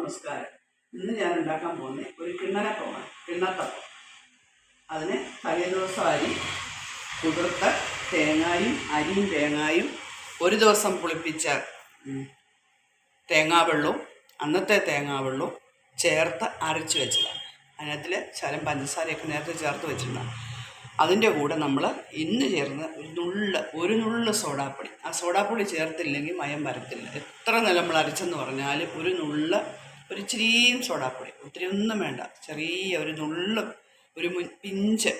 നമസ്കാരം ഇന്ന് ഞാൻ ഉണ്ടാക്കാൻ പോകുന്നത് ഒരു കിണ്ണനപ്പമാണ് കിണ്ണത്തപ്പം. അതിന് തലേ ദിവസം അരി കുതിർത്ത തേങ്ങായും അരിയും തേങ്ങായും ഒരു ദിവസം പുളിപ്പിച്ച തേങ്ങാ തേങ്ങാവെള്ളവും അന്നത്തെ തേങ്ങാവെള്ളവും ചേർത്ത് അരച്ച് വെച്ചതാണ്. അതിനകത്തിൽ ശരം പഞ്ചസാരയൊക്കെ നേരത്തെ ചേർത്ത് വെച്ചിട്ടുണ്ടാകും അതിന്റെ കൂടെ നമ്മൾ ഇന്ന് ചേർന്ന് ഒരു നുള്ള് ഒരു നുള്ള് സോഡാപ്പൊടി. ആ സോഡാപ്പൊടി ചേർത്തില്ലെങ്കിൽ മയം വരത്തില്ല. എത്ര നമ്മൾ അരച്ചെന്ന് പറഞ്ഞാൽ ഒരു നുള്ള ഒരു ഇച്ചിരിയും സോഡാപ്പൊടി. ഒത്തിരി ഒന്നും വേണ്ട. ചെറിയ ഒരു നുള്ളും ഒരു മുൻ പിഞ്ച്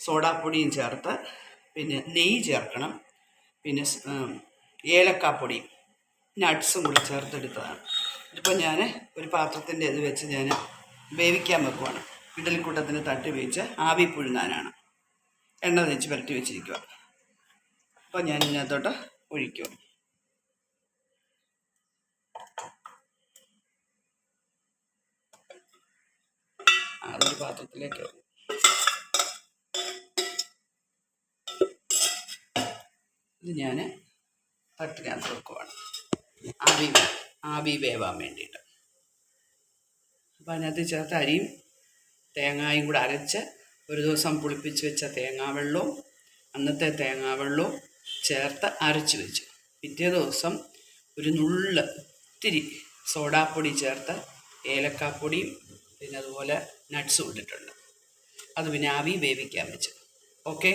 സോഡാപ്പൊടിയും ചേർത്ത് പിന്നെ നെയ്യ് ചേർക്കണം. പിന്നെ ഏലക്കാപ്പൊടിയും നട്ട്സും കൂടി ചേർത്തെടുത്തതാണ്. ഇതിപ്പോൾ ഞാൻ ഒരു പാത്രത്തിന്റെ ഇത് വെച്ച് ഞാൻ വേവിക്കാൻ വെക്കുവാണ്. ഇഡലിക്കൂട്ടത്തിന് തട്ടി വേവിച്ച് ആവി പുഴുങ്ങാനാണ്. എണ്ണ തേച്ച് പുരട്ടി വെച്ചിരിക്കുക അപ്പോൾ ഞാൻ ഇതിനകത്തോട്ട് ഒഴിക്കും അതൊരു പാത്രത്തിലേക്ക്. ഇത് ഞാൻ തട്ടിനകത്ത് വെക്കുവാണ്. ആവി ആവി വേവാൻ വേണ്ടിയിട്ട്. അപ്പം അതിനകത്ത് ചേർത്ത് അരിയും തേങ്ങായും കൂടെ അരച്ച് ഒരു ദിവസം പുളിപ്പിച്ച് വെച്ച തേങ്ങാവെള്ളവും അന്നത്തെ തേങ്ങാവെള്ളവും ചേർത്ത് അരച്ച് വെച്ചു. പിറ്റേ ദിവസം ഒരു നുള്ള് ഇത്തിരി സോഡാപ്പൊടി ചേർത്ത് ഏലക്കാപ്പൊടിയും പിന്നെ അതുപോലെ നട്ട്സും ഇട്ടിട്ടുണ്ട്. അത് പിന്നെ ആവി വേവിക്കാൻ വെച്ചു. ഓക്കെ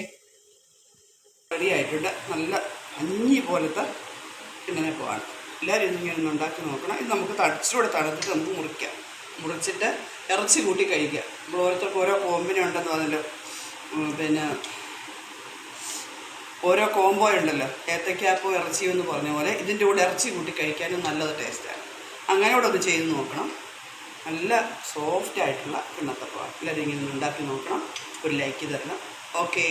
റെഡി ആയിട്ടുണ്ട്. നല്ല അഞ്ഞി പോലത്തെ പോവാണ്. എല്ലാവരും ഇങ്ങനെ ഒന്ന് ഉണ്ടാക്കി നോക്കണം. ഇത് നമുക്ക് തടിച്ചുകൂടെ തണുത്തിട്ട് നമുക്ക് മുറിക്കാം. മുറിച്ചിട്ട് ഇറച്ചി കൂട്ടി കഴിക്കാം. നമ്മൾ ഓരോരുത്തർക്ക് ഓരോ കോമ്പിനെ ഉണ്ടെന്ന് പറഞ്ഞല്ലോ. ഉം, പിന്നെ ഓരോ കോംബോ ഉണ്ടല്ലോ. ഏത്തക്കാപ്പോ ഇറച്ചിയോ എന്ന് പറഞ്ഞ പോലെ ഇതിന്റെ കൂടെ ഇറച്ചി കൂട്ടി കഴിക്കാനും നല്ലത് ടേസ്റ്റാണ് അങ്ങനെ കൂടെ ഒന്ന് ചെയ്ത് നോക്കണം. നല്ല സോഫ്റ്റ് ആയിട്ടുള്ള കിണ്ണത്തപ്പമാണ് എല്ലാവരും ഇങ്ങനെ ഉണ്ടാക്കി നോക്കണം. ഒരു ലൈക്ക് തരണം. ഓക്കേ